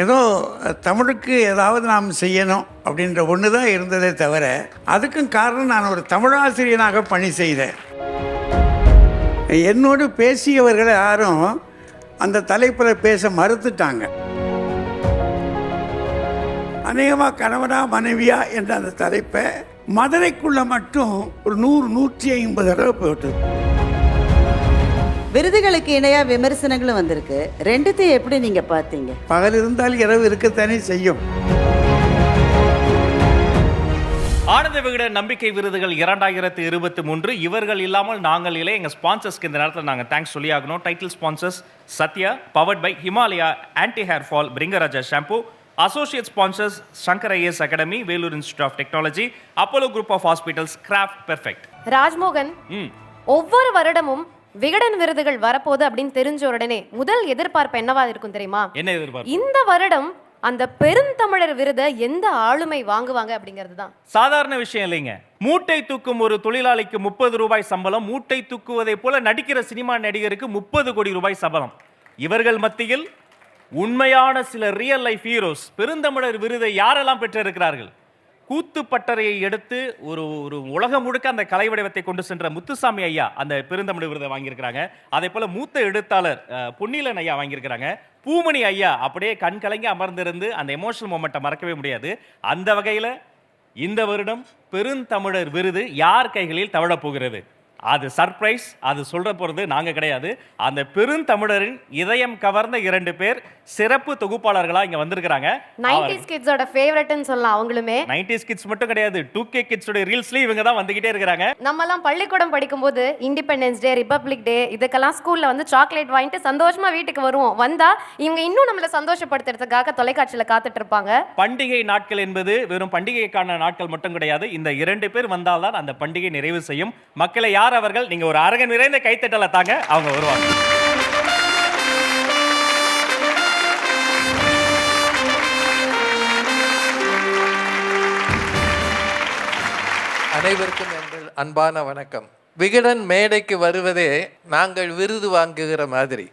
ஏதோ தமிழுக்கு ஏதாவது நாம் செய்யணும் அப்படின்ற ஒன்று தான் இருந்ததே தவிர அதுக்கும் காரணம் நான் ஒரு தமிழாசிரியனாக பணி செய்தேன். என்னோடு பேசியவர்கள் யாரும் அந்த தலைப்பில் பேச மறுத்துட்டாங்க. அநேகமாக கணவனா மனைவியா என்ற அந்த தலைப்பை மதுரைக்குள்ளே மட்டும் ஒரு நூறு நூற்றி ஐம்பது தடவை போட்டு விருதுகளுக்கு இணையா விமர்சனங்களும் வந்திருக்கு. ரெண்டுத்தையும் எப்படி நீங்க பார்த்தீங்க? பகல் இருந்தால் இரவு இருக்கத்தானே செய்யும். ஆனந்த விகடன் நம்பிக்கை விருதுகள் இரண்டாயிரத்து இருபத்தி மூன்று. இவர்கள் இல்லாமல் நாங்கள் இல்லை. எங்கள் ஸ்பான்சர்ஸ்க்கு இந்த நேரத்தில் நாங்கள் தேங்க்ஸ் சொல்லி ஆகணும் title sponsors Sathya powered by Himalaya anti hair fall Bhringraja shampoo associate sponsors Shankar IAS academy Vellore institute of technology Apollo group of hospitals craft perfect Rajmohan ம். ஒவ்வொரு வருடமும் விகடன் விருதுகள் வரப்போகுது அப்படின்னு தெரிஞ்ச உடனே முதல் எதிர்பார்ப்பு என்னவா இருக்கும் தெரியுமா? என்ன எதிர்பார்ப்பு? இந்த வருடம் அந்த பெருந்தமிழர் விருதை எந்த ஆளுமை வாங்குவாங்க அப்படிங்கிறது தான். சாதாரண விஷயம் இல்லைங்க. மூட்டை தூக்கும் ஒரு தொழிலாளிக்கு முப்பது ரூபாய் சம்பளம் மூட்டை தூக்குவதை போல நடிக்கிற சினிமா நடிகருக்கு முப்பது கோடி ரூபாய் சம்பளம். இவர்கள் மத்தியில் உண்மையான சில ரியல் லைஃப் ஹீரோஸ் பெருந்தமிழர் விருதை யாரெல்லாம் பெற்றிருக்கிறார்கள்? கூத்து பட்டறையை எடுத்து ஒரு ஒரு உலகம் முழுக்க அந்த கலை வடிவத்தை கொண்டு சென்ற முத்துசாமி ஐயா அந்த பெருந்தமிழ் விருதை வாங்கியிருக்கிறாங்க. அதே போல மூத்த எழுத்தாளர் பொன்னிலன் ஐயா வாங்கியிருக்கிறாங்க. பூமணி ஐயா அப்படியே கண் கலங்கி அமர்ந்திருந்து அந்த எமோஷனல் மொமெண்ட்டை மறக்கவே முடியாது. அந்த வகையில் இந்த வருடம் பெருந்தமிழர் விருது யார் கைகளில் தவழப் போகிறது? அது சர்ப்ரைஸ் அது சொல்ற போறது நாங்க கிடையாது. அந்த பெருந்தமிழரின் இதயம் கவர்ந்த இரண்டு பேர் சிறப்பு தொகுப்பாளர்களா இங்க வந்திருக்கிறாங்க. நைன்டிஸ் கிட்ஸோட ஃபேவரட்னு சொல்லலாம் அவங்களுமே. நைன்டிஸ் கிட்ஸ் மட்டும் கிடையாது டூ கே கிட்ஸோட ரீல்ஸ்லயும் இவங்க தான் வந்துகிட்டே இருக்கிறாங்க. நம்மலாம் பள்ளிக்கூடம் படிக்கும்போது இண்டிபெண்டன்ஸ் டே ரிப்பப்ளிக் டே இதுக்கெல்லாம் ஸ்கூல்ல வந்து சாக்லேட் வாங்கிட்டு சந்தோஷமா வீட்டுக்கு வருவோம். வந்தா இவங்க இன்னும் நம்மள சந்தோஷப்படுத்துறதுக்காக தொலைக்காட்சியில காத்துட்டு இருப்பாங்க. பண்டிகை நாட்கள் என்பது வெறும் பண்டிகைக்கான நாட்கள் மட்டும் கிடையாது. இந்த இரண்டு பேர் வந்தால்தான் அந்த பண்டிகை நிறைவு செய்யும். மக்களை யார் அவர்கள் நீங்க ஒரு அரங்க நிறைந்த கைத்தட்டலை தாங்க அவங்க வருவாங்க. அனைவருக்கும் எங்கள் அன்பான வணக்கம். விகடன் மேடைக்கு வருவதே நாங்கள் விருது வாங்குகிற மாதிரி.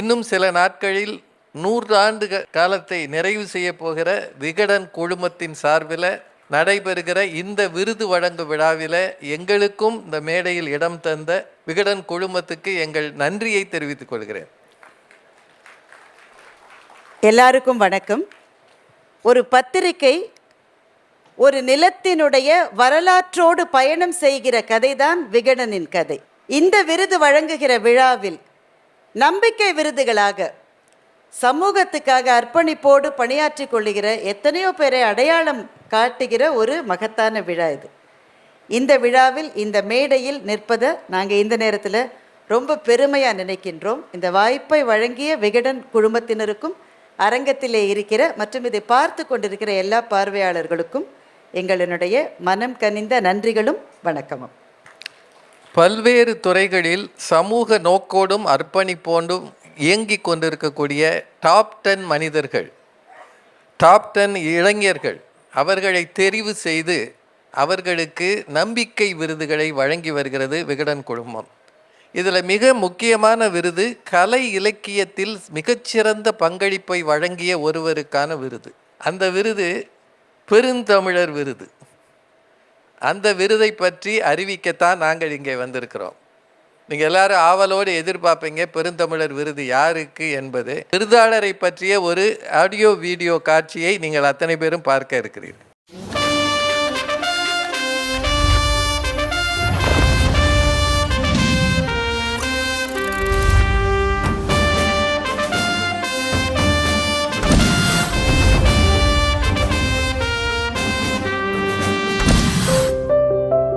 இன்னும் சில நாட்களில் நூறாண்டு காலத்தை நிறைவு செய்ய போகிற விகடன் குழுமத்தின் சார்பில் நடைபெறுகிற இந்த விருது வழங்கு விழாவில் எங்களுக்கும் இந்த மேடையில் இடம் தந்த விகடன் குழுமத்துக்கு எங்கள் நன்றியை தெரிவித்துக் கொள்கிறேன். எல்லாருக்கும் வணக்கம். ஒரு பத்திரிகை ஒரு நிலத்தினுடைய வரலாற்றோடு பயணம் செய்கிற கதைதான் விகடனின் கதை. இந்த விருது வழங்குகிற விழாவில் நம்பிக்கை விருதுகளாக சமூகத்துக்காக அர்ப்பணிப்போடு பணியாற்றி கொள்ளுகிற எத்தனையோ பேரை அடையாளம் காட்டுகிற ஒரு மகத்தான விழா இது. இந்த விழாவில் இந்த மேடையில் நிற்பதை நாங்கள் இந்த நேரத்தில் ரொம்ப பெருமையாக நினைக்கின்றோம். இந்த வாய்ப்பை வழங்கிய விகடன் குழுமத்தினருக்கும் அரங்கத்திலே இருக்கிற மற்றும் இதை பார்த்து கொண்டிருக்கிற எல்லா பார்வையாளர்களுக்கும் எங்களினுடைய மனம் கனிந்த நன்றிகளும் வணக்கமும். பல்வேறு துறைகளில் சமூக நோக்கோடும் அர்ப்பணிப்போடும் இயங்கிக் கொண்டிருக்கக்கூடிய டாப் டென் மனிதர்கள் டாப் டென் இளைஞர்கள் அவர்களை தெரிவு செய்து அவர்களுக்கு நம்பிக்கை விருதுகளை வழங்கி வருகிறது விகடன் குழுமம். இதில் மிக முக்கியமான விருது கலை இலக்கியத்தில் மிகச்சிறந்த பங்களிப்பை வழங்கிய ஒருவருக்கான விருது. அந்த விருது பெருந்தமிழர் விருது. அந்த விருதை பற்றி அறிவிக்கத்தான் நாங்கள் இங்கே வந்திருக்கிறோம். நீங்கள் எல்லாரும் ஆவலோடு எதிர்பார்ப்பீங்க பெருந்தமிழர் விருது யாருக்கு என்பது. விருதாளரை பற்றிய ஒரு ஆடியோ வீடியோ காட்சியை நீங்கள் அத்தனை பேரும் பார்க்க இருக்கிறீர்கள்.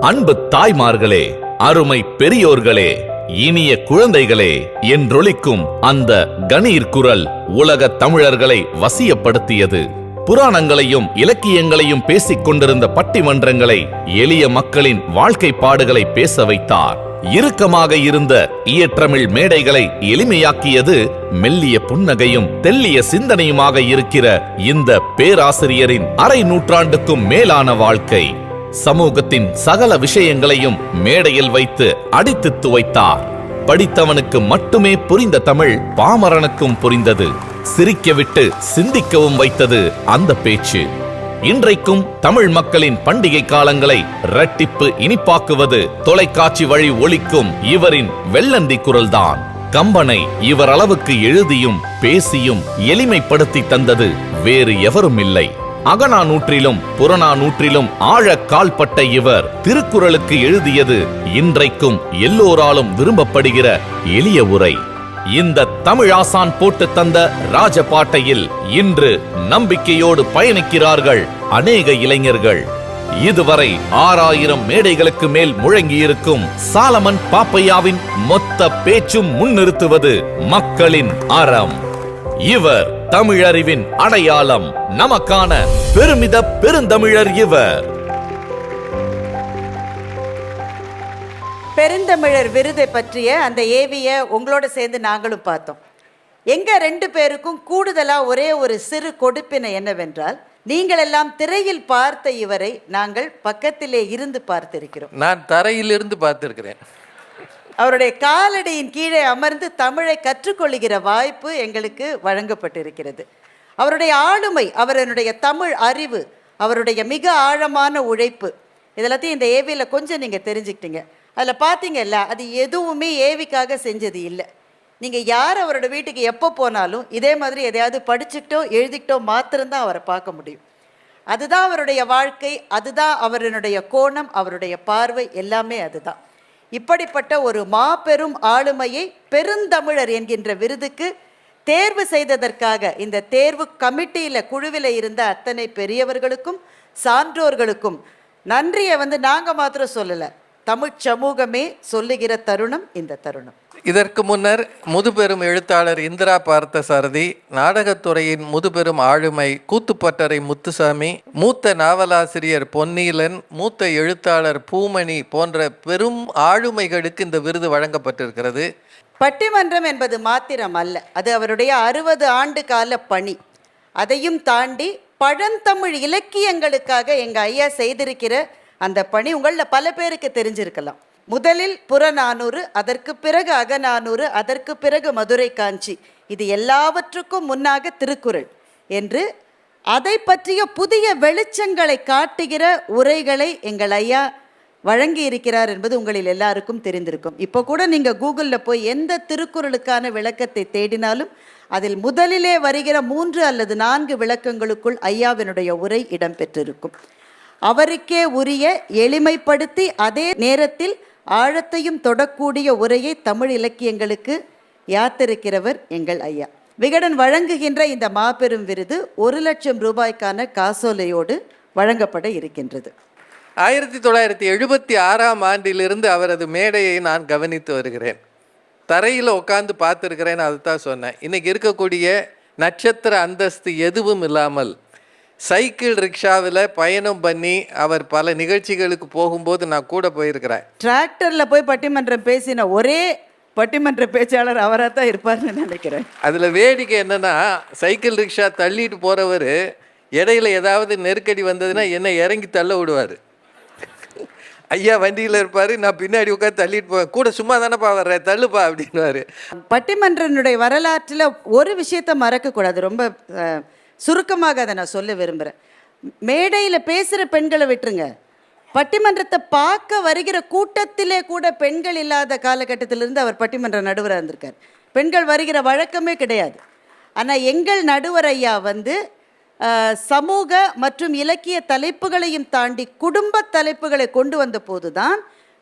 அன்பு தாய்மார்களே அருமை பெரியோர்களே இனிய குழந்தைகளே என்றொழிக்கும் அந்த கணீர் குரல் உலக தமிழர்களை வசியப்படுத்தியது. புராணங்களையும் இலக்கியங்களையும் பேசிக் கொண்டிருந்த பட்டிமன்றங்களை எளிய மக்களின் வாழ்க்கை பாடுகளை பேச வைத்தார். இறுக்கமாக இருந்த இயற்றமிழ் மேடைகளை எளிமையாக்கியது மெல்லிய புன்னகையும் தெல்லிய சிந்தனையுமாக இருக்கிற இந்த பேராசிரியரின் அரை நூற்றாண்டுக்கும் மேலான வாழ்க்கை. சமூகத்தின் சகல விஷயங்களையும் மேடையில் வைத்து அடித்து துவைத்தார். படித்தவனுக்கு மட்டுமே புரிந்த தமிழ் பாமரனுக்கும் புரிந்தது. சிரிக்க விட்டு சிந்திக்கவும் வைத்தது அந்த பேச்சு. இன்றைக்கும் தமிழ் மக்களின் பண்டிகை காலங்களை இரட்டிப்பு இனிப்பாக்குவது தொலைக்காட்சி வழி ஒழிக்கும் இவரின் வெள்ளந்தி குரல்தான். கம்பனை இவர் அளவுக்கு எழுதியும் பேசியும் எளிமைப்படுத்தி தந்தது வேறு எவரும் இல்லை அகநானூற்றிலும் புறநானூற்றிலும் ஆழ கால்பட்ட இவர் திருக்குறளுக்கு எழுதியது இன்றைக்கும் எல்லோராலும் விரும்பப்படுகிற எளிய உரை. இந்த தமிழாசான் போட்டு தந்த ராஜபாட்டையில் இன்று நம்பிக்கையோடு பயணிக்கிறார்கள் அநேக இளைஞர்கள். இதுவரை ஆறாயிரம் மேடைகளுக்கு மேல் முழங்கியிருக்கும் சாலமன் பாப்பையாவின் மொத்த பேச்சும் முன்னிறுத்துவது மக்களின் அறம். இவர் தமிழறிவின் அடையாளம். நமக்கான பெருமித பெருந்தமிழர் இவர். பெருந்தமிழர் விருதை பற்றிய அந்த ஏவிய உங்களோட சேர்ந்து நாங்களும் பார்த்தோம். எங்க ரெண்டு பேருக்கும் கூடுதலா ஒரே ஒரு சிறு கொடுப்பினை என்னவென்றால் நீங்கள் எல்லாம் திரையில் பார்த்த இவரை நாங்கள் பக்கத்திலே இருந்து பார்த்திருக்கிறோம். நான் தரையிலிருந்து பார்த்திருக்கிறேன். அவருடைய காலடியின் கீழே அமர்ந்து தமிழை கற்றுக்கொள்கிற வாய்ப்பு எங்களுக்கு வழங்கப்பட்டிருக்கிறது. அவருடைய ஆளுமை அவருடைய தமிழ் அறிவு அவருடைய மிக ஆழமான உழைப்பு இதெல்லாத்தையும் இந்த ஏவியில் கொஞ்சம் நீங்கள் தெரிஞ்சுக்கிட்டீங்க. அதில் பார்த்தீங்கல்ல அது எதுவுமே ஏவிக்காக செஞ்சது இல்லை. நீங்கள் யார் அவரோட வீட்டுக்கு எப்போ போனாலும் இதே மாதிரி எதையாவது படிச்சுக்கிட்டோ எழுதிக்கிட்டோ மாத்திரம்தான் அவரை பார்க்க முடியும். அதுதான் அவருடைய வாழ்க்கை அதுதான் அவருடைய கோணம் அவருடைய பார்வை எல்லாமே அதுதான். இப்படிப்பட்ட ஒரு மாபெரும் ஆளுமையை பெருந்தமிழர் என்கின்ற விருதுக்கு தேர்வு செய்ததற்காக இந்த தேர்வு கமிட்டியில் குழுவில் இருந்த அத்தனை பெரியவர்களுக்கும் சான்றோர்களுக்கும் நன்றியை வந்து நாங்கள் மாத்திரம் சொல்லலை. தமிழ்ச் சமூகமே சொல்லுகிற தருணம் இந்த தருணம். இதற்கு முன்னர் முதுபெரும் எழுத்தாளர் இந்திரா பார்த்தசாரதி நாடகத்துறையின் முதுபெரும் ஆளுமை கூத்துப்பட்டறை முத்துசாமி மூத்த நாவலாசிரியர் பொன்னீலன் மூத்த எழுத்தாளர் பூமணி போன்ற பெரும் ஆளுமைகளுக்கு இந்த விருது வழங்கப்பட்டிருக்கிறது. பட்டிமன்றம் என்பது மாத்திரம் அல்ல அது அவருடைய அறுபது ஆண்டு கால பணி. அதையும் தாண்டி பழந்தமிழ் இலக்கியங்களுக்காக எங்கள் ஐயா செய்திருக்கிற அந்த பணி உங்களில் பல பேருக்கு தெரிஞ்சிருக்கலாம். முதலில் புறநானூறு அதற்கு பிறகு அகநானூறு அதற்கு பிறகு மதுரை காஞ்சி. இது எல்லாவற்றுக்கும் முன்னாக திருக்குறள் என்று அதை பற்றிய புதிய வெளிச்சங்களை காட்டுகிற உரைகளை எங்கள் ஐயா வழங்கி இருக்கிறார் என்பது உங்களில் எல்லாருக்கும் தெரிந்திருக்கும். இப்போ கூட நீங்கள் கூகுளில் போய் எந்த திருக்குறளுக்கான விளக்கத்தை தேடினாலும் அதில் முதலிலே வருகிற மூன்று அல்லது நான்கு விளக்கங்களுக்குள் ஐயாவினுடைய உரை இடம்பெற்றிருக்கும். அவருக்கே உரிய எளிமைப்படுத்தி அதே நேரத்தில் ஆழத்தையும் தொடக்கூடிய உரையை தமிழ் இலக்கியங்களுக்கு யாத்திருக்கிறவர் எங்கள் ஐயா. விகடன் வழங்குகின்ற இந்த மாபெரும் விருது ஒரு லட்சம் ரூபாய்க்கான காசோலையோடு வழங்கப்பட இருக்கின்றது. ஆயிரத்தி தொள்ளாயிரத்தி எழுபத்தி ஆறாம் ஆண்டிலிருந்து அவரது மேடையை நான் கவனித்து வருகிறேன். தரையில் உட்காந்து பார்த்துருக்கிறேன்னு அதுதான் சொன்னேன். இன்னைக்கு இருக்கக்கூடிய நட்சத்திர அந்தஸ்து எதுவும் இல்லாமல் சைக்கிள் ரிக்ஷாவில் பயணம் பண்ணி அவர் பல நிகழ்ச்சிகளுக்கு போகும்போது நான் கூட போயிருக்கிறேன். டிராக்டரில் போய் பட்டிமன்றம் பேசின ஒரே பட்டிமன்ற பேச்சாளர் அவராக தான் இருப்பார்னு நினைக்கிறேன். அதில் வேடிக்கை என்னன்னா சைக்கிள் ரிக்ஷா தள்ளிட்டு போகிறவர் இடையில ஏதாவது நெருக்கடி வந்ததுன்னா என்னை இறங்கி தள்ள விடுவார். ஐயா வண்டியில் இருப்பார் நான் பின்னாடி உட்காந்து தள்ளிட்டு போவேன். கூட சும்மா தானேப்பா வர்றேன் தள்ளுப்பா அப்படின்னுவாரு. பட்டிமன்றனுடைய வரலாற்றில் ஒரு விஷயத்தை மறக்கக்கூடாது. ரொம்ப சுருக்கமாக அதை நான் சொல்ல விரும்புகிறேன் மேடையில் பேசுகிற பெண்களை விட்டுருங்க. பட்டிமன்றத்தை பார்க்க வருகிற கூட்டத்திலே கூட பெண்கள் இல்லாத காலகட்டத்திலிருந்து அவர் பட்டிமன்ற நடுவராக இருந்திருக்கார். பெண்கள் வருகிற வழக்கமே கிடையாது. ஆனால் எங்கள் நடுவர் ஐயா வந்து சமூக மற்றும் இலக்கிய தலைப்புகளையும் தாண்டி குடும்ப தலைப்புகளை கொண்டு வந்த போது தான்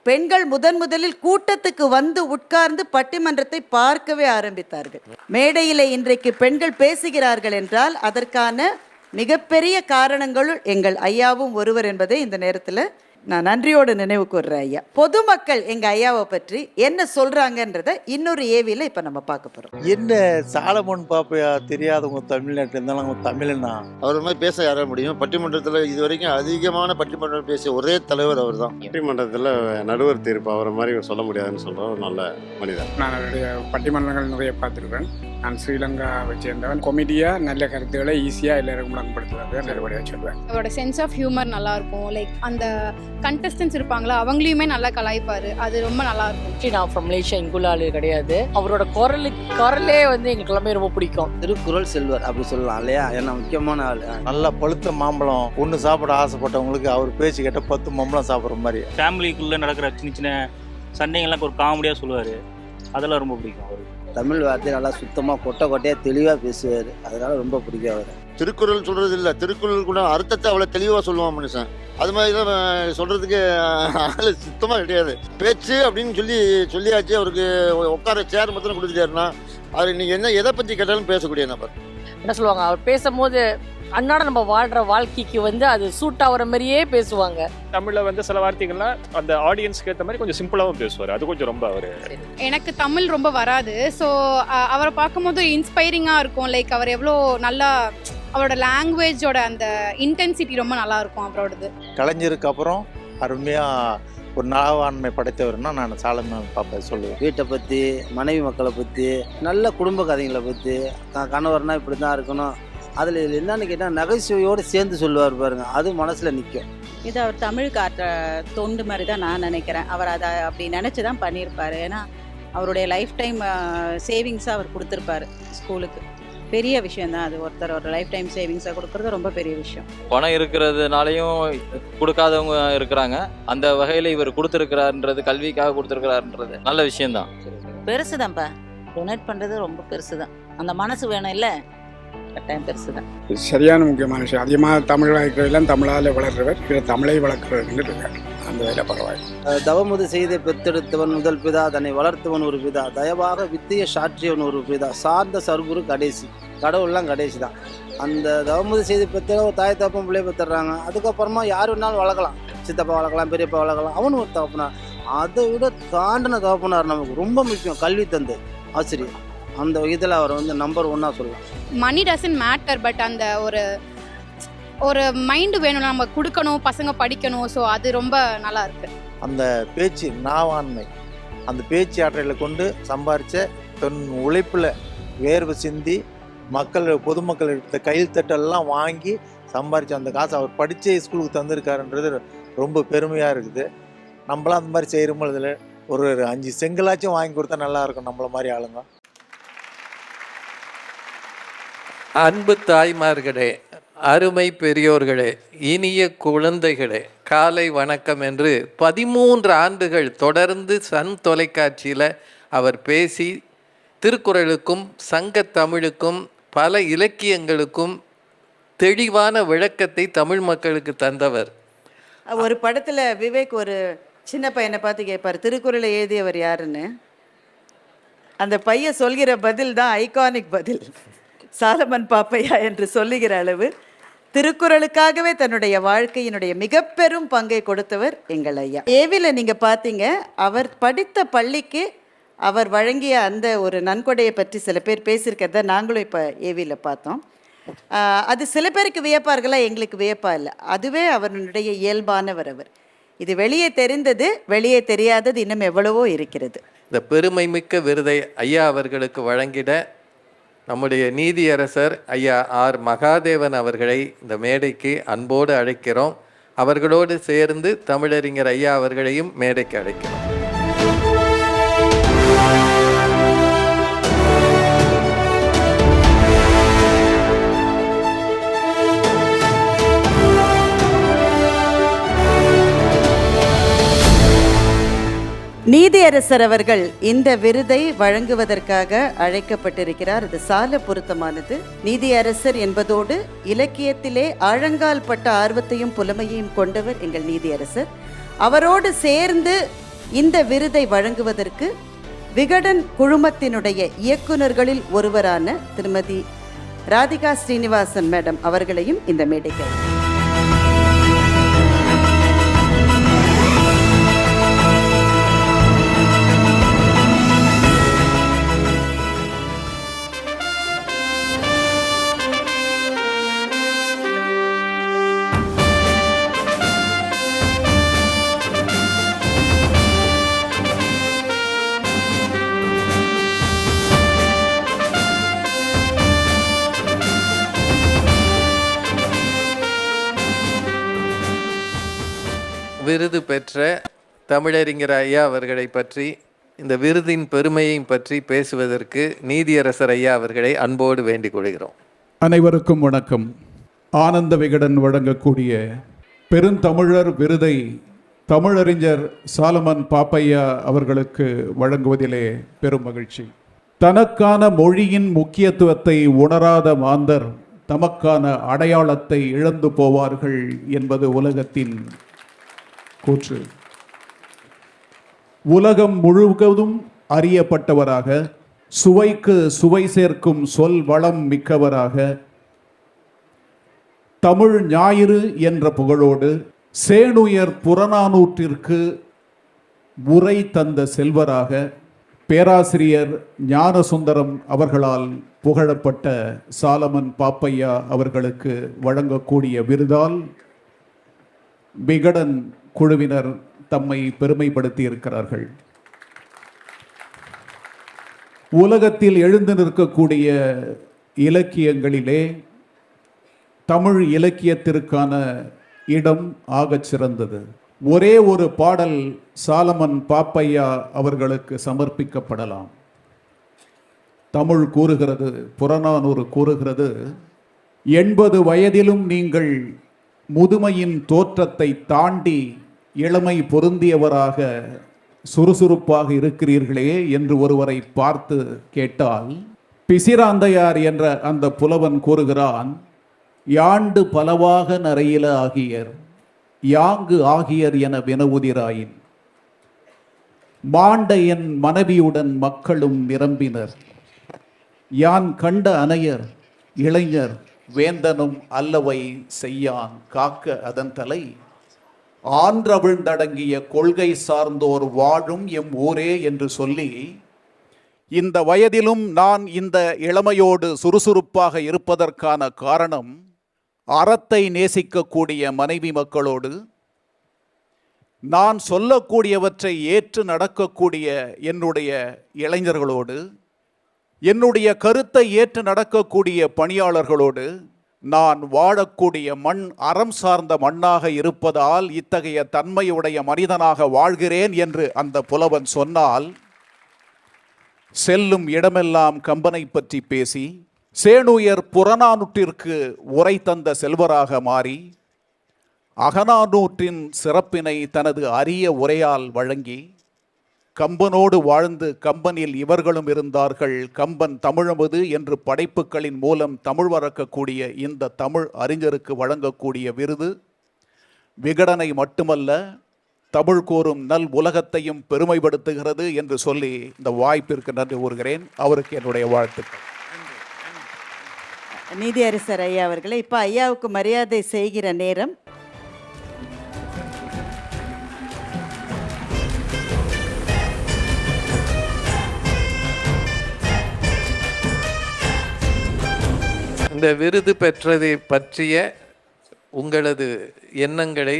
பெண்கள் முதன் முதலில் கூட்டத்துக்கு வந்து உட்கார்ந்து பட்டிமன்றத்தை பார்க்கவே ஆரம்பித்தார்கள். மேடையிலே இன்றைக்கு பெண்கள் பேசுகிறார்கள் என்றால் அதற்கான மிகப்பெரிய காரணங்களுள் எங்கள் ஐயாவும் ஒருவர் என்பதை இந்த நேரத்தில் நான் நன்றியோடு நினைவு கூர்றேன் ஐயா. பொதுமக்கள் எங்க ஐயாவை பற்றி என்ன சொல்றாங்கன்றத இன்னொரு ஏவியில் இப்போ நம்ம பார்க்க போறோம். என்ன சாலமோன் பாப்பையா தெரியாதவங்க தமிழ்நாட்டில் இருந்தாலும் அவங்க தமிழனா? அவர் மாதிரி பேச யாரால முடியும்? பட்டிமன்றத்தில் இது வரைக்கும் அதிகமான பட்டிமன்றம் பேசிய ஒரே தலைவர் அவர் தான் பட்டிமன்றத்தில் நடுவர் தீர்ப்பு அவரை மாதிரி சொல்ல முடியாதுன்னு சொல்கிற ஒரு நல்ல மனிதர். நான் அவருடைய பட்டிமன்றங்கள் நிறைய பார்த்துருக்கேன் நான் ஸ்ரீலங்காவை சேர்ந்தவன். கொமிடியாக நல்ல கருத்துக்களை ஈஸியாக எல்லாருக்கும் விளங்கப்படுத்துவது நல்லபடியாக சொல்வேன். அவரோட சென்ஸ் ஆஃப் ஹியூமர் நல்லா இருக்கும் லைக் அந்த கண்டஸ்டன்ஸ் இருப்பாங்களா அவங்களையுமே நல்லா கலாய்ப்பாரு. அது ரொம்ப நல்லா இருக்கும் நான் ஃப்ரம் மலேசியா இங்குள்ள ஆளு கிடையாது. அவரோட குரலு குரலே வந்து எங்களுக்கு எல்லாமே ரொம்ப பிடிக்கும். திருக்குறள் செல்வர் அப்படி சொல்லலாம் இல்லையா? ஏன்னா முக்கியமான ஆள். நல்லா பழுத்த மாம்பழம் ஒன்று சாப்பிட ஆசைப்பட்டவங்களுக்கு அவர் பேச்சு கேட்ட பத்து மாம்பழம் சாப்பிட்ற மாதிரி. ஃபேமிலிக்குள்ளே நடக்கிற சின்ன சின்ன சண்டைங்கள்லாம் ஒரு காமெடியாக சொல்லுவார். அதெல்லாம் ரொம்ப பிடிக்கும் அவருக்கு. தமிழ் வார்த்தை நல்லா சுத்தமாக கொட்டை கொட்டையாக தெளிவாக பேசுவார். அதனால ரொம்ப பிடிக்கும் அவர். திருக்குறள் சொல்றது இல்லை. திருக்குறள் கூட அர்த்தத்தை அவ்வளோ தெளிவாக சொல்லுவான் மனுஷன். அது மாதிரி தான் சொல்றதுக்கு ஆள் சுத்தமாக கிடையாது. பேச்சு அப்படின்னு சொல்லி சொல்லியாச்சு. அவருக்கு உட்கார சேர் மாத்திரம் கொடுத்துட்டாருன்னா அவர் இன்னைக்கு என்ன எதை பற்றி கேட்டாலும் பேசக்கூடிய நபர். என்ன சொல்லுவாங்க? அவர் பேசும்போது அன்னாட நம்ம வாழ்ற வாழ்க்கைக்கு வந்து அது சூட் ஆகுற மாதிரியே பேசுவாங்க. தமிழில் வந்து சில வார்த்தைகள்லாம் அந்த ஆடியன்ஸ்க்கு ஏற்ற மாதிரி கொஞ்சம் சிம்பிளாகவும் பேசுவார். அது கொஞ்சம் ரொம்ப அவர் எனக்கு தமிழ் ரொம்ப வராது. ஸோ அவரை பார்க்கும்போது இன்ஸ்பைரிங்காக இருக்கும். லைக் அவர் எவ்வளோ நல்லா அவரோட லாங்குவேஜோட அந்த இன்டென்சிட்டி ரொம்ப நல்லா இருக்கும் அவரோடது. கலைஞருக்கு அப்புறம் அருமையாக ஒரு நாவாண்மை படைத்தவர்னா நான் சாலமன் பாப்பா சொல்லுவேன். வீட்டை பற்றி மனைவி மக்களை பற்றி நல்ல குடும்ப கதைகளை பற்றி கணவர்னா இப்படி தான் இருக்கணும். அதில் என்னன்னு கேட்டால் நகைச்சுவையோடு சேர்ந்து சொல்லுவார் பாருங்க. அது மனசில் நிற்கும் இது அவர் தமிழ் காட்டுற தொண்டு மாதிரி தான் நான் நினைக்கிறேன். அவர் அதை அப்படி நினச்சி தான் பண்ணியிருப்பாரு. ஏன்னா அவருடைய லைஃப் டைம் சேவிங்ஸாக அவர் கொடுத்துருப்பாரு ஸ்கூலுக்கு. பெரிய விஷயம் தான் அது. ஒருத்தர் ஒரு லைஃப் டைம் சேவிங்ஸாக கொடுக்குறது ரொம்ப பெரிய விஷயம். பணம் இருக்கிறதுனாலையும் கொடுக்காதவங்க இருக்கிறாங்க. அந்த வகையில் இவர் கொடுத்துருக்கிறாருன்றது கல்விக்காக கொடுத்துருக்கிறாருன்றது நல்ல விஷயம்தான். பெருசு தான்ப்பா டொனேட் பண்ணுறது ரொம்ப பெருசு தான் அந்த மனசு வேணும் இல்லை? கட்டாயம் பெருசு தான் சரியான முக்கியமான விஷயம். அதிகமாக தமிழ் வளர்க்குறதெல்லாம் தமிழால் வளர்றவர் இதை தமிழை வளர்க்குறதுன்னு இருக்கார். அந்த வேலை பரவாயில்லை. தவமுது செய்த பெத்தெடுத்தவன் முதல் பிதா தன்னை வளர்த்தவன் ஒரு பிதா தயவாக வித்திய சாற்றியவன் ஒரு பிதா சார்ந்த சர்க்குரு கடைசி. கடவுள்லாம் கடைசி தான் அந்த தவமுது செய்து பெத்த ஒரு தாய் தப்பம் பிள்ளைய பெற்றுறாங்க அதுக்கப்புறமா யார் வேணாலும் வளர்க்கலாம். சித்தப்பா வளர்க்கலாம் பெரியப்பா வளர்க்கலாம். அவனும் ஒரு தகப்பனார். அதை விட தாண்டின தகப்பனார் நமக்கு ரொம்ப முக்கியம். கல்வி தந்தை ஆசிரியர். அந்த இதில் அவர் வந்து நம்பர் ஒன்னாக சொல்லலாம் மணி டசன் மேட்டர் பட் அந்த ஒரு ஒரு மைண்டு வேணும் நம்ம கொடுக்கணும் பசங்க படிக்கணும் ஸோ அது ரொம்ப நல்லா இருக்கு. அந்த பேச்சு நாவாண்மை அந்த பேச்சு ஆற்றலை கொண்டு சம்பாரித்த தன் உழைப்பில் வேர்வை சிந்தி மக்கள் பொதுமக்கள் எடுத்த கையில் தட்டெல்லாம் வாங்கி சம்பாரித்த அந்த காசை அவர் படித்த ஸ்கூலுக்கு தந்திருக்காருன்றது ரொம்ப பெருமையாக இருக்குது. நம்மளாம் அந்த மாதிரி செய்கிறோம் ஒரு ஒரு அஞ்சு செங்கலாச்சும் வாங்கி கொடுத்தா நல்லா இருக்கும் நம்மள மாதிரி ஆளுங்க. அன்பு தாய்மார்களே அருமை பெரியோர்களே இனிய குழந்தைகளே காலை வணக்கம் என்று பதிமூன்று ஆண்டுகள் தொடர்ந்து சன் தொலைக்காட்சியில் அவர் பேசி திருக்குறளுக்கும் சங்க தமிழுக்கும் பல இலக்கியங்களுக்கும் தெளிவான விளக்கத்தை தமிழ் மக்களுக்கு தந்தவர். ஒரு படத்தில் விவேக் ஒரு சின்ன பையனை பார்த்து கேட்பார் திருக்குறளை எழுதியவர் யாருன்னு? அந்த பையன் சொல்கிற பதில் தான் ஐகானிக் பதில். சாலமன் பாப்பையா என்று சொல்லுகிற அளவு திருக்குறளுக்காகவே தன்னுடைய வாழ்க்கையினுடைய மிக பெரும் பங்கை கொடுத்தவர் எங்கள் ஐயா. ஏவில நீங்க பார்த்தீங்க அவர் படித்த பள்ளிக்கு அவர் வழங்கிய அந்த ஒரு நன்கொடையை பற்றி சில பேர் பேசியிருக்கிறத நாங்களும் இப்போ ஏவியில் பார்த்தோம். அது சில பேருக்கு வியப்பார்களா எங்களுக்கு வியப்பா இல்லை. அதுவே அவருடைய இயல்பானவர் அவர். இது வெளியே தெரிந்தது வெளியே தெரியாதது இன்னும் எவ்வளவோ இருக்கிறது. இந்த பெருமை மிக்க விருதை ஐயா அவர்களுக்கு வழங்கிட நம்முடைய நீதியரசர் ஐயா ஆர். மகாதேவன் அவர்களை இந்த மேடைக்கு அன்போடு அழைக்கிறோம். அவர்களோடு சேர்ந்து தமிழறிஞர் ஐயா அவர்களையும் மேடைக்கு அழைக்கிறோம். நீதியரசர் அவர்கள் இந்த விருதை வழங்குவதற்காக அழைக்கப்பட்டிருக்கிறார். இது சால பொருத்தமானது. நீதியரசர் என்பதோடு இலக்கியத்திலே ஆழங்கால் பட்ட ஆர்வத்தையும் புலமையையும் கொண்டவர் எங்கள் நீதியரசர். அவரோடு சேர்ந்து இந்த விருதை வழங்குவதற்கு விகடன் குழுமத்தினுடைய இயக்குனர்களில் ஒருவரான திருமதி ராதிகா ஸ்ரீனிவாசன் மேடம் அவர்களையும் இந்த மேடைக்கு விருது பெற்ற தமிழறிஞர் ஐயா அவர்களை பற்றி இந்த விருதின் பெருமையை பற்றி பேசுவதற்கு நீதியரசர் ஐயா அவர்களை அன்போடு வேண்டிக் கொள்கிறோம். அனைவருக்கும் வணக்கம். ஆனந்த விகடன் வழங்கக்கூடிய பெருந்தமிழர் விருதை தமிழறிஞர் சாலமன் பாப்பையா அவர்களுக்கு வழங்குவதிலே பெரும் மகிழ்ச்சி. தனக்கான மொழியின் முக்கியத்துவத்தை உணராத மாந்தர் தமக்கான அடையாளத்தை இழந்து போவார்கள் என்பது உலகத்தின் கூற்று. உலகம் முழுவதும் அறியப்பட்டவராக சுவைக்கு சுவை சேர்க்கும் சொல் வளம் மிக்கவராக தமிழ் ஞாயிறு என்ற புகழோடு சேனுயர் புறநானூற்றிற்கு உரை தந்த செல்வராக பேராசிரியர் ஞானசுந்தரம் அவர்களால் புகழப்பட்ட சாலமன் பாப்பையா அவர்களுக்கு வழங்கக்கூடிய விருதால் விகடன் குழுவினர் தம்மை பெருமைப்படுத்தி இருக்கிறார்கள் உலகத்தில் எழுந்து நிற்கக்கூடிய இலக்கியங்களிலே தமிழ் இலக்கியத்திற்கான இடம் ஆகச் சிறந்தது. ஒரே ஒரு பாடல் சாலமன் பாப்பையா அவர்களுக்கு சமர்ப்பிக்கப்படலாம். தமிழ் கூறுகிறது புறநானூறு கூறுகிறது எண்பது வயதிலும் நீங்கள் முதுமையின் தோற்றத்தை தாண்டி இளமை பொருந்தியவராக சுறுசுறுப்பாக இருக்கிறீர்களே என்று ஒருவரை பார்த்து கேட்டால் பிசிராந்தையார் என்ற அந்த புலவன் கூறுகிறான் யாண்டு பலவாக நரையில ஆகியர் யாங்கு ஆகியர் என வினவுதிராயின் மாண்ட என் மனைவியுடன் மக்களும் நிரம்பினர். யான் கண்ட அனையர் இளைஞர் வேந்தனும் அல்லவை செய்யான் காக்க அதன் தலை ஆன்றவிழ்ந்தடங்கிய கொள்கை சார்ந்தோர் வாழும் எம் ஊரே என்று சொல்லி இந்த வயதிலும் நான் இந்த இளமையோடு சுறுசுறுப்பாக இருப்பதற்கான காரணம் அறத்தை நேசிக்கக்கூடிய மனைவி மக்களோடு நான் சொல்லக்கூடியவற்றை ஏற்று நடக்கக்கூடிய என்னுடைய இளைஞர்களோடு என்னுடைய கருத்தை ஏற்று நடக்கக்கூடிய பணியாளர்களோடு நான் வாழக்கூடிய மண் அறம் சார்ந்த மண்ணாக இருப்பதால் இத்தகைய தன்மையுடைய மனிதனாக வாழ்கிறேன் என்று அந்த புலவன் சொன்னால் செல்லும் இடமெல்லாம் கம்பனை பற்றி பேசி சேனுயர் புறநானூற்றிற்கு உரை தந்த செல்வராக மாறி அகநானூற்றின் சிறப்பினை தனது அரிய உரையால் வழங்கி கம்பனோடு வாழ்ந்து கம்பனில் இவர்களும் இருந்தார்கள். கம்பன் தமிழமது என்று படைப்புகளின் மூலம் தமிழ் வளர்க்கக்கூடிய இந்த தமிழ் அறிஞருக்கு வழங்கக்கூடிய விருது. விகடனை மட்டுமல்ல தமிழ் கூறும் நல் உலகத்தையும் பெருமைப்படுத்துகிறது என்று சொல்லி இந்த வாய்ப்பிற்கு நன்றி கூறுகிறேன். அவருக்கு என்னுடைய வாழ்த்துக்கள். நீதியரசர் ஐயா அவர்களே இப்போ ஐயாவுக்கு மரியாதை செய்கிற நேரம். இந்த விருது பெற்றதை பற்றிய உங்களது எண்ணங்களை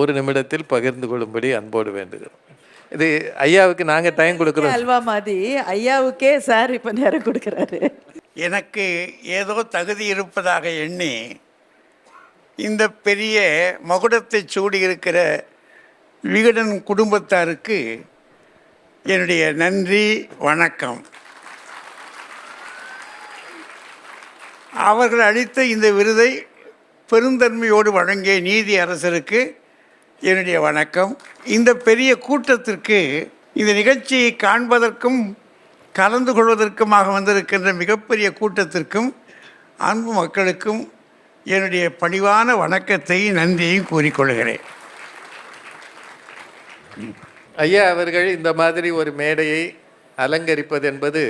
ஒரு நிமிடத்தில் பகிர்ந்து கொள்ளும்படி அன்போடு வேண்டுகிறோம். இது ஐயாவுக்கு நாங்கள் டைம் கொடுக்குறோம். அல்வா மாதிரி ஐயாவுக்கே சார் இப்போ நேரம் கொடுக்குறாரு. எனக்கு ஏதோ தகுதி இருப்பதாக எண்ணி இந்த பெரிய மகுடத்தை சூடி இருக்கிற விகடன் குடும்பத்தாருக்கு என்னுடைய நன்றி வணக்கம். அவர்கள் அளித்த இந்த விருதை பெருந்தன்மையோடு வழங்கிய நீதி அரசருக்கு என்னுடைய வணக்கம். இந்த பெரிய கூட்டத்திற்கு இந்த நிகழ்ச்சியை காண்பதற்கும் கலந்து கொள்வதற்குமாக வந்திருக்கின்ற மிகப்பெரிய கூட்டத்திற்கும் அன்பு மக்களுக்கும் என்னுடைய பணிவான வணக்கத்தை நன்றியையும் கூறிக்கொள்கிறேன். ஐயா அவர்கள் இந்த மாதிரி ஒரு மேடையை அலங்கரிப்பது என்பது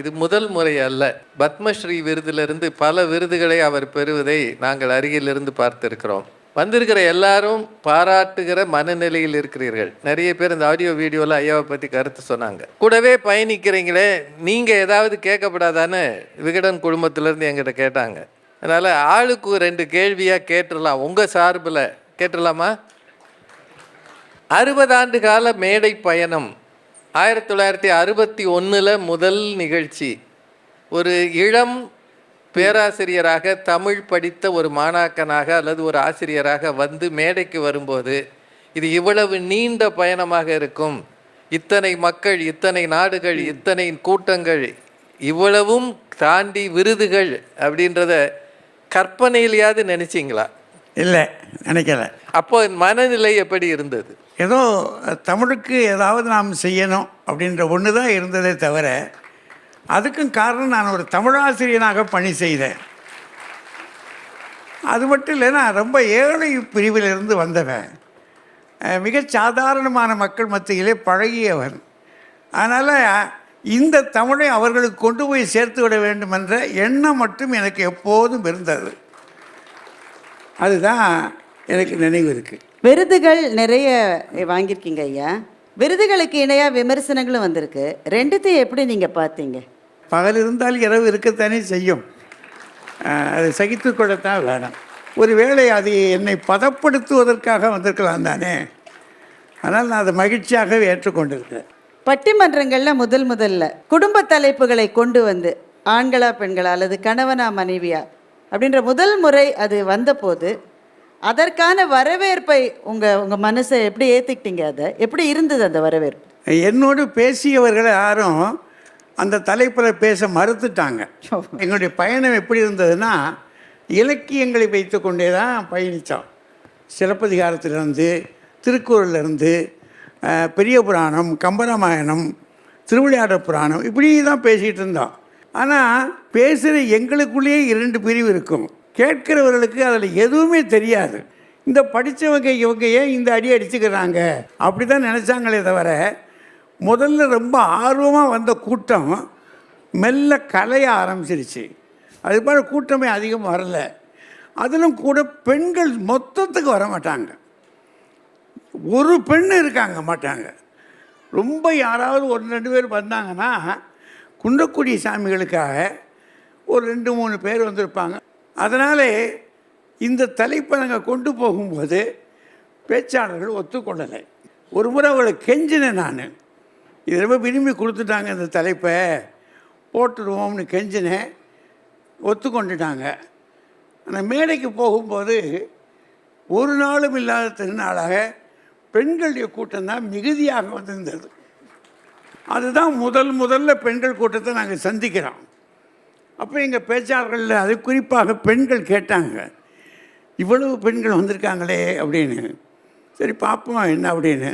இது முதல் முறை அல்ல. பத்மஸ்ரீ விருதிலிருந்து பல விருதுகளை அவர் பெறுவதை நாங்கள் அருகிலிருந்து பார்த்திருக்கிறோம். வந்திருக்கிற எல்லாரும் பாராட்டுகிற மனநிலையில் இருக்கிறீர்கள். நிறைய பேர் இந்த ஆடியோ வீடியோவில் ஐயாவை பற்றி கருத்து சொன்னாங்க. கூடவே பயணிக்கிறீங்களே நீங்கள் ஏதாவது கேட்கப்படாதான்னு விகடன் குடும்பத்திலேருந்து எங்கிட்ட கேட்டாங்க. அதனால் ஆளுக்கு ரெண்டு கேள்வியாக கேட்டுடலாம். உங்கள் சார்பில் கேட்டுடலாமா? அறுபது ஆண்டு கால மேடை பயணம் ஆயிரத்தி தொள்ளாயிரத்தி அறுபத்தி ஒன்றில் முதல் நிகழ்ச்சி. ஒரு இளம் பேராசிரியராக தமிழ் படித்த ஒரு மாணாக்கனாக அல்லது ஒரு ஆசிரியராக வந்து மேடைக்கு வரும்போது இது இவ்வளவு நீண்ட பயணமாக இருக்கும். இத்தனை மக்கள் இத்தனை நாடுகள் இத்தனை கூட்டங்கள் இவ்வளவும் தாண்டி விருதுகள் அப்படின்றத கற்பனையிலையாவது நினைச்சிங்களா? இல்லை நினைக்கல. அப்போ மனநிலை எப்படி இருந்தது? ஏதோ தமிழுக்கு ஏதாவது நாம் செய்யணும் அப்படின்ற ஒன்று தான் இருந்ததே தவிர அதுக்கும் காரணம் நான் ஒரு தமிழாசிரியனாக பணி செய்தேன். அது மட்டும் இல்லை நான் ரொம்ப ஏழை பிரிவிலிருந்து வந்தவன். மிக சாதாரணமான மக்கள் மத்தியிலே பழகியவன். அதனால் இந்த தமிழை அவர்களுக்கு கொண்டு போய் சேர்த்து விட வேண்டும் என்ற எண்ணம் மட்டும் எனக்கு எப்போதும் இருந்தது. அதுதான் எனக்கு நினைவு இருக்குது விருதுகள் நிறைய வாங்கியிருக்கீங்க ஐயா. விருதுகளுக்கு இணையாக விமர்சனங்களும் வந்திருக்கு. ரெண்டுத்தையும் எப்படி நீங்கள் பார்த்தீங்க? பகல் இருந்தால் இரவு இருக்கத்தானே செய்யும். அதை சகித்து கொள்ளத்தான் வேணும். ஒருவேளை அது என்னை பதப்படுத்துவதற்காக வந்திருக்கலாம் தானே. ஆனால் நான் அதை மகிழ்ச்சியாகவே ஏற்றுக்கொண்டிருக்கேன் பட்டிமன்றங்களில் முதல் முதல்ல குடும்ப தலைப்புகளை கொண்டு வந்து ஆண்களா பெண்களா அல்லது கணவனா மனைவியா அப்படின்ற முதல் முறை அது வந்தபோது அதற்கான வரவேற்பை உங்கள் உங்கள் மனசை எப்படி ஏற்றுக்கிட்டீங்க அதை? எப்படி இருந்தது அந்த வரவேற்பு? என்னோடு பேசியவர்கள் யாரும் அந்த தலைப்பில் பேச மறுத்துட்டாங்க. எங்களுடைய பயணம் எப்படி இருந்ததுன்னா இலக்கியங்களை வைத்துக்கொண்டே தான் பயணித்தோம். சிலப்பதிகாரத்திலிருந்து திருக்குறளிலிருந்து பெரிய புராணம் கம்பராமாயணம் திருவிளையாடற் புராணம் இப்படி தான் பேசிகிட்டு இருந்தோம். ஆனால் பேசுகிற எங்களுக்குள்ளேயே இரண்டு பிரிவு இருக்கும். கேட்கிறவர்களுக்கு அதில் எதுவுமே தெரியாது. இந்த படித்தவங்க இவங்க ஏன் இந்த அடி அடிச்சுக்கிறாங்க? அப்படி தான் நினச்சாங்களே தவிர முதல்ல ரொம்ப ஆர்வமாக வந்த கூட்டம் மெல்ல கலைய ஆரம்பிச்சிருச்சு. அது போல கூட்டமே அதிகம் வரல. அதிலும் கூட பெண்கள் மொத்தத்துக்கு வர மாட்டாங்க ஒரு பெண் இருக்காங்க மாட்டாங்க. ரொம்ப யாராவது ஒரு ரெண்டு பேர் வந்தாங்கன்னா குன்றக்குடி சாமிகளுக்காக ஒரு ரெண்டு மூணு பேர் வந்திருப்பாங்க. அதனாலே இந்த தலைப்பை நாங்கள் கொண்டு போகும்போது பேச்சாளர்கள் ஒத்துக்கொள்ளலை. ஒரு முறை அவளை கெஞ்சினேன் நான். இது ரொம்ப விரும்பி கொடுத்துட்டாங்க இந்த தலைப்பை. போட்டுடுவோம்னு கெஞ்சினேன். ஒத்துக்கொண்டுட்டாங்க. ஆனால் மேடைக்கு போகும்போது ஒரு நாளும் இல்லாத திருநாளாக பெண்களுடைய கூட்டம் தான் மிகுதியாக வந்திருந்தது. அதுதான் முதல் முதல்ல பெண்கள் கூட்டத்தை நாங்கள் சந்திக்கிறோம். அப்போ எங்கள் பேச்சாளர்களில் அது குறிப்பாக பெண்கள் கேட்டாங்க. இவ்வளவு பெண்கள் வந்திருக்காங்களே அப்படின்னு. சரி பார்ப்போம் என்ன அப்படின்னு.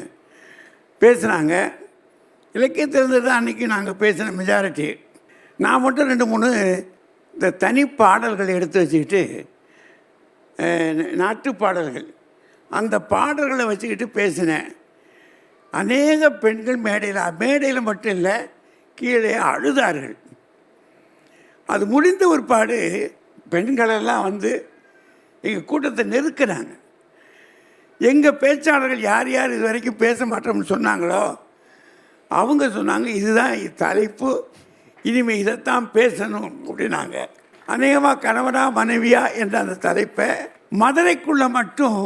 பேசுனாங்க. இலக்கியத்திலிருந்து தான் அன்றைக்கி நாங்கள் பேசின மெஜாரிட்டி நான் மட்டும் ரெண்டு மூணு இந்த தனி பாடல்களை எடுத்து வச்சுக்கிட்டு நாட்டு பாடல்கள். அந்த பாடல்களை வச்சுக்கிட்டு பேசினேன். அநேக பெண்கள் மேடையில் மேடையில் மட்டும் இல்லை கீழே அழுதார்கள். அது முடிந்த ஒரு பாடு பெண்களெல்லாம் வந்து எங்கள் கூட்டத்தை நெருக்கினாங்க எங்கள் பேச்சாளர்கள் யார் யார் இது வரைக்கும் பேச மாட்டோம்னு சொன்னாங்களோ அவங்க சொன்னாங்க இதுதான் தலைப்பு இனிமேல் இதைத்தான் பேசணும் அப்படின்னாங்க. அநேகமாக கணவனா மனைவியா என்ற அந்த தலைப்பை மதுரைக்குள்ளே மட்டும்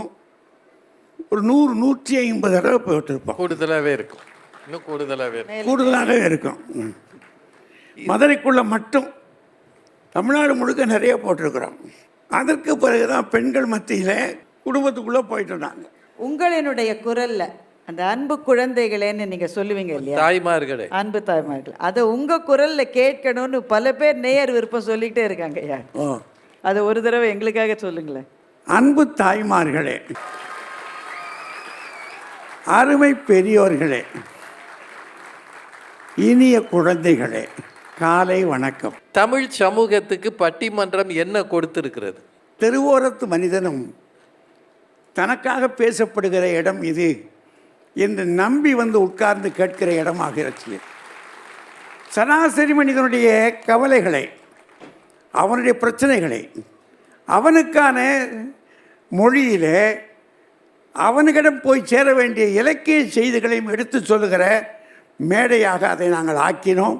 ஒரு நூறு நூற்றி ஐம்பது தடவை போட்டிருப்போம். கூடுதலாகவே இருக்கும். இன்னும் கூடுதலாகவே கூடுதலாகவே இருக்கும். ம். மதுரைக்குள்ளே மட்டும் தமிழ்நாடு முழுக்க நிறைய போட்டிருக்கிறோம். அதற்கு பிறகு தான் பெண்கள் மத்தியில் குடும்பத்துக்குள்ளே போயிட்டு இருந்தாங்க உங்களினுடைய குரல்ல அந்த அன்பு குழந்தைகளேன்னு நீங்க சொல்லுவீங்க இல்லையா? தாய்மார்களே. அன்பு தாய்மார்கள். அதை உங்க குரல்ல கேட்கணும்னு பல பேர் நேயர் விருப்பம் சொல்லிக்கிட்டே இருக்காங்க ஐயா. ஓ. அதை ஒரு தடவை எங்களுக்காக சொல்லுங்களேன். அன்பு தாய்மார்களே அருமை பெரியோர்களே இனிய குழந்தைகளே காலை வணக்கம். தமிழ் சமூகத்துக்கு பட்டிமன்றம் என்ன கொடுத்திருக்கிறது? தெருவோரத்து மனிதனும் தனக்காக பேசப்படுகிற இடம் இது என்று நம்பி வந்து உட்கார்ந்து கேட்கிற இடமாகிறது சராசரி மனிதனுடைய கவலைகளை அவனுடைய பிரச்சனைகளை அவனுக்கான மொழியிலே அவனுக்கிடம் போய் சேர வேண்டிய இலக்கிய செய்திகளையும் எடுத்து சொல்லுகிற மேடையாக அதை நாங்கள் ஆக்கினோம்.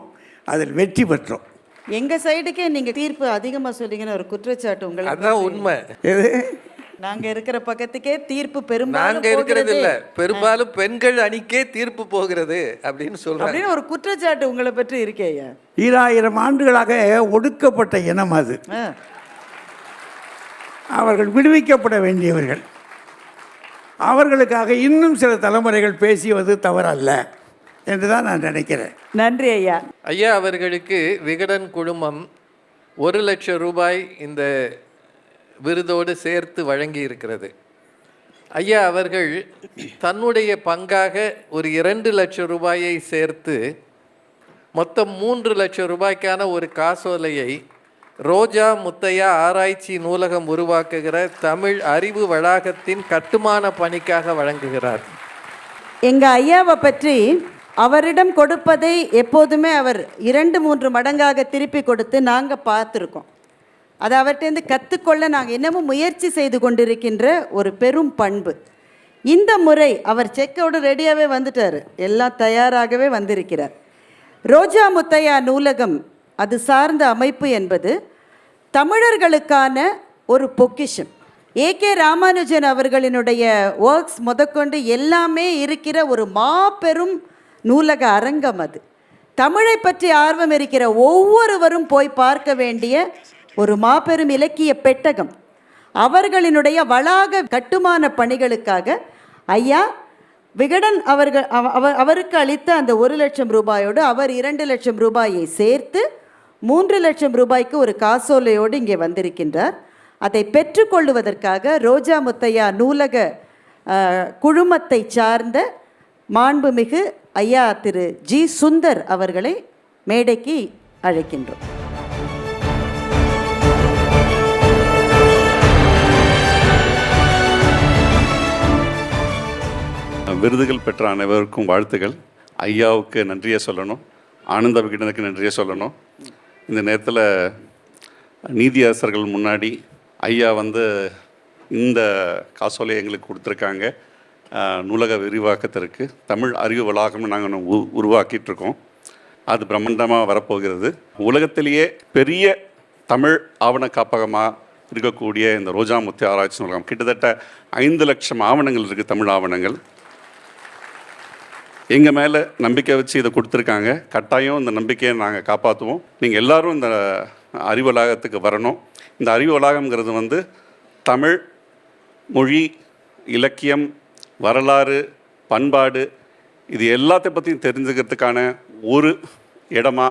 அதில் வெற்றி பெற்றோம். எங்க சைடுக்கே நீங்க தீர்ப்பு அதிகமா சொல்லிங்கன்னு ஒரு குற்றச்சாட்டு உங்களுக்கு அதான் உண்மை. எது? நாங்க இருக்கிற பக்கத்துக்கே தீர்ப்பு பெரும்பாலும் நாங்க இருக்கிறது. இல்ல. பெரும்பாலும் பெண்கள் அணிக்கே தீர்ப்பு போகிறது அப்படின்னு சொல்றாங்க. அப்படின்னு ஒரு குற்றச்சாட்டு உங்களை பற்றி இருக்கே ஐயா. ஈராயிரம் ஆண்டுகளாக ஒடுக்கப்பட்ட இனம் அது. அவர்கள் விடுவிக்கப்பட வேண்டியவர்கள். அவர்களுக்காக இன்னும் சில தலைமுறைகள் பேசியது தவறல்ல. என்று தான் நான் நினைக்கிறேன். நன்றி ஐயா. ஐயா அவர்களுக்கு விகடன் குழுமம் ஒரு லட்சம் ரூபாய் இந்த விருதோடு சேர்த்து வழங்கி இருக்கிறது ஐயா அவர்கள் தன்னுடைய பங்காக ஒரு இரண்டு லட்சம் ரூபாயை சேர்த்து மொத்தம் மூன்று லட்சம் ரூபாய்க்கான ஒரு காசோலையை ரோஜா முத்தையா ஆராய்ச்சி நூலகம் உருவாக்குகிற தமிழ் அறிவு வளாகத்தின் கட்டுமான பணிக்காக வழங்குகிறார். எங்க ஐயாவை பற்றி அவரிடம் கொடுப்பதை எப்போதுமே அவர் இரண்டு மூன்று மடங்காக திருப்பி கொடுத்து நாங்கள் பார்த்துருக்கோம். அதை அவர்கிட்டேருந்து கற்றுக்கொள்ள நாங்கள் இன்னமும் முயற்சி செய்து கொண்டிருக்கின்ற ஒரு பெரும் பண்பு. இந்த முறை அவர் செக்கோடு ரெடியாகவே வந்துட்டார். எல்லாம் தயாராகவே வந்திருக்கிறார். ரோஜா முத்தையா நூலகம் அது சார்ந்த அமைப்பு என்பது தமிழர்களுக்கான ஒரு பொக்கிஷம். ஏகே ராமானுஜன் அவர்களினுடைய ஒர்க்ஸ் முதற்கொண்டு எல்லாமே இருக்கிற ஒரு மாபெரும் நூலக அரங்கம் அது. தமிழை பற்றி ஆர்வம் இருக்கிற ஒவ்வொருவரும் போய் பார்க்க வேண்டிய ஒரு மாபெரும் இலக்கிய பெட்டகம். அவர்களினுடைய வளாக கட்டுமான பணிகளுக்காக ஐயா விகடன் அவர்கள் அவ- அவ- அவருக்கு அளித்த அந்த ஒரு லட்சம் ரூபாயோடு அவர் இரண்டு லட்சம் ரூபாயை சேர்த்து மூன்று லட்சம் ரூபாய்க்கு ஒரு காசோலையோடு இங்கே வந்திருக்கின்றார். அதை பெற்றுக்கொள்வதற்காக ரோஜா முத்தையா நூலக குழுமத்தை சார்ந்த மாண்புமிகு ஐயா திரு ஜி சுந்தர் அவர்களை மேடைக்கு அழைக்கின்றோம். விருதுகள் பெற்ற அனைவருக்கும் வாழ்த்துகள். ஐயாவுக்கு நன்றியை சொல்லணும். ஆனந்த விகடனுக்கு நன்றியை சொல்லணும். இந்த நேரத்தில் நீதியரசர்கள் முன்னாடி ஐயா வந்து இந்த காசோலை எங்களுக்கு கொடுத்துருக்காங்க. நூலக விரிவாக்கத்திற்கு தமிழ் அறிவு வளாகம்னு நாங்கள் உ உருவாக்கிட்டு இருக்கோம் அது பிரம்மாண்டமாக வரப்போகிறது. உலகத்திலேயே பெரிய தமிழ் ஆவண காப்பகமாக இருக்கக்கூடிய இந்த ரோஜாமுத்தி ஆராய்ச்சி நூலகம் கிட்டத்தட்ட ஐந்து லட்சம் ஆவணங்கள் இருக்குது தமிழ் ஆவணங்கள். எங்கள் மேலே நம்பிக்கை வச்சு இதை கொடுத்துருக்காங்க. கட்டாயம் இந்த நம்பிக்கையை நாங்கள் காப்பாற்றுவோம் நீங்கள் எல்லாரும் இந்த அறிவு வளாகத்துக்கு வரணும். இந்த அறிவு வளாகம்ங்கிறது வந்து தமிழ் மொழி இலக்கியம் வரலாறு பண்பாடு இது எல்லாத்தை பற்றியும் தெரிஞ்சுக்கிறதுக்கான ஒரு இடமா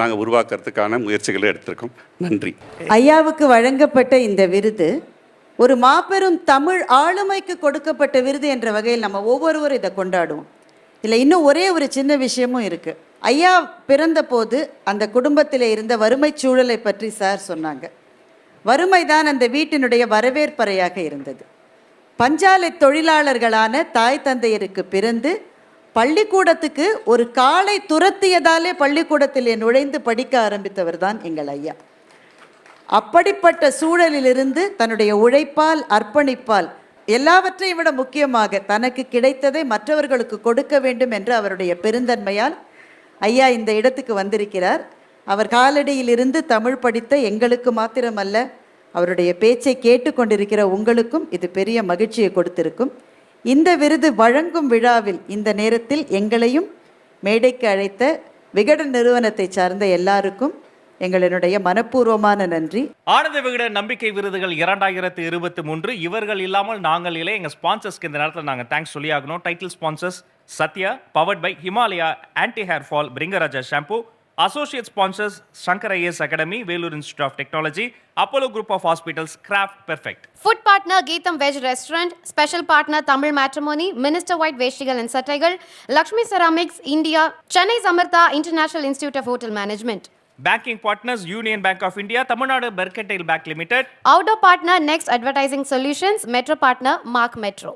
நாங்கள் உருவாக்குறதுக்கான முயற்சிகளை எடுத்திருக்கோம். நன்றி. ஐயாவுக்கு வழங்கப்பட்ட இந்த விருது ஒரு மாபெரும் தமிழ் ஆளுமைக்கு கொடுக்கப்பட்ட விருது என்ற வகையில் நம்ம ஒவ்வொருவரும் இதை கொண்டாடுவோம். இல்லை இன்னும் ஒரே ஒரு சின்ன விஷயமும் இருக்குது ஐயா பிறந்தபோது அந்த குடும்பத்தில் இருந்த வறுமை சூழலை பற்றி சார் சொன்னாங்க. வறுமை தான் அந்த வீட்டினுடைய வரவேற்பறையாக இருந்தது. பஞ்சாலை தொழிலாளர்களான தாய் தந்தையருக்கு பிறந்து பள்ளிக்கூடத்துக்கு ஒரு காலை துரத்தியதாலே பள்ளிக்கூடத்திலே நுழைந்து படிக்க ஆரம்பித்தவர் தான் எங்கள் ஐயா. அப்படிப்பட்ட சூழலிலிருந்து தன்னுடைய உழைப்பால் அர்ப்பணிப்பால் எல்லாவற்றையும் விட முக்கியமாக தனக்கு கிடைத்ததை மற்றவர்களுக்கு கொடுக்க வேண்டும் என்று அவருடைய பெருந்தன்மையால் ஐயா இந்த இடத்துக்கு வந்திருக்கிறார். அவர் காலடியிலிருந்து தமிழ் படித்த எங்களுக்கு மாத்திரமல்ல அவருடைய பேச்சை கேட்டுக்கொண்டிருக்கிற உங்களுக்கும் இது பெரிய மகிழ்ச்சியை கொடுத்திருக்கும். இந்த விருது வழங்கும் விழாவில் இந்த நேரத்தில் எங்களையும் மேடைக்கு அழைத்த விகடன் நிறுவனத்தை சார்ந்த எல்லாருக்கும் எங்களினுடைய மனப்பூர்வமான நன்றி. ஆனந்த விகடன் நம்பிக்கை விருதுகள் இரண்டாயிரத்து இருபத்தி மூன்று. இவர்கள் இல்லாமல் நாங்கள் இல்லை. எங்கள் ஸ்பான்சர்ஸ்க்கு இந்த நேரத்தில் நாங்கள் தேங்க்ஸ் சொல்லி ஆகணும் title sponsors Sathya powered by Himalaya anti hair fall Bhringraja shampoo associate sponsors Shankar IAS academy Vellore institute of technology Apollo group of hospitals craft perfect food partner Geetham veg restaurant special partner Tamil matrimony minister white வேஷ்டிகள் and சட்டைகள் Lakshmi ceramics India Chennai Samartha international institute of hotel management banking partners union bank of India Tamil Nadu mercantile bank limited Outdoor partner Next Advertising Solutions, Metro partner Mark Metro.